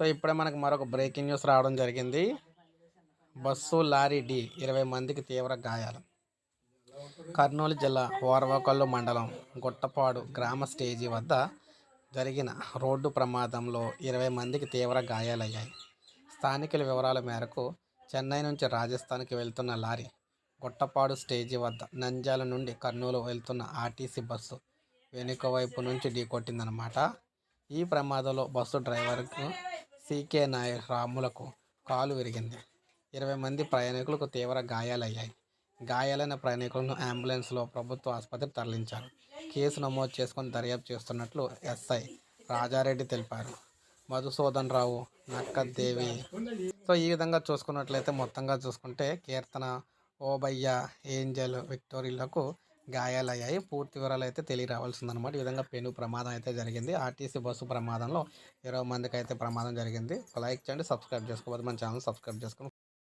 So ఇప్పుడే మనకు మరొక బ్రేకింగ్ న్యూస్ రావడం జరిగింది. బస్సు లారీ డి ఇరవై మందికి తీవ్ర గాయాలు. కర్నూలు జిల్లా ఓర్వకల్లు మండలం గుట్టపాడు గ్రామ స్టేజీ వద్ద జరిగిన రోడ్డు ప్రమాదంలో ఇరవై మందికి తీవ్ర గాయాలయ్యాయి. స్థానికుల వివరాల మేరకు చెన్నై నుంచి రాజస్థాన్కి వెళ్తున్న లారీ గుట్టపాడు స్టేజీ వద్ద నంద్యాల నుండి కర్నూలు వెళ్తున్న ఆర్టీసీ బస్సు వెనుక వైపు నుంచి ఢీకొట్టిందనమాట ఈ ప్రమాదంలో బస్సు డ్రైవర్కు సీకే నాయర్ రాములకు కాలు విరిగింది. ఇరవై మంది ప్రయాణికులకు తీవ్ర గాయాలయ్యాయి. గాయాలైన ప్రయాణికులను అంబులెన్స్లో ప్రభుత్వ ఆసుపత్రికి తరలించారు. కేసు నమోదు చేసుకొని దర్యాప్తు చేస్తున్నట్లు ఎస్ఐ రాజారెడ్డి తెలిపారు. మధుసూదన్ రావు నక్కదేవి. సో ఈ విధంగా చూసుకున్నట్లయితే మొత్తంగా చూసుకుంటే కీర్తన ఓబయ్య ఏంజల్ విక్టోరియలకు గాయాలయ్యాయి. పూర్తి వివరాలు అయితే తెలియరావాల్సిందనమాట. ఈ విధంగా పెను ప్రమాదం అయితే జరిగింది. ఆర్టీసీ బస్సు ప్రమాదంలో ఇరవై మందికి అయితే ప్రమాదం జరిగింది. లైక్ చేయండి సబ్స్క్రైబ్ చేసుకోవద్దు. మన ఛానల్ సబ్స్క్రైబ్ చేసుకుని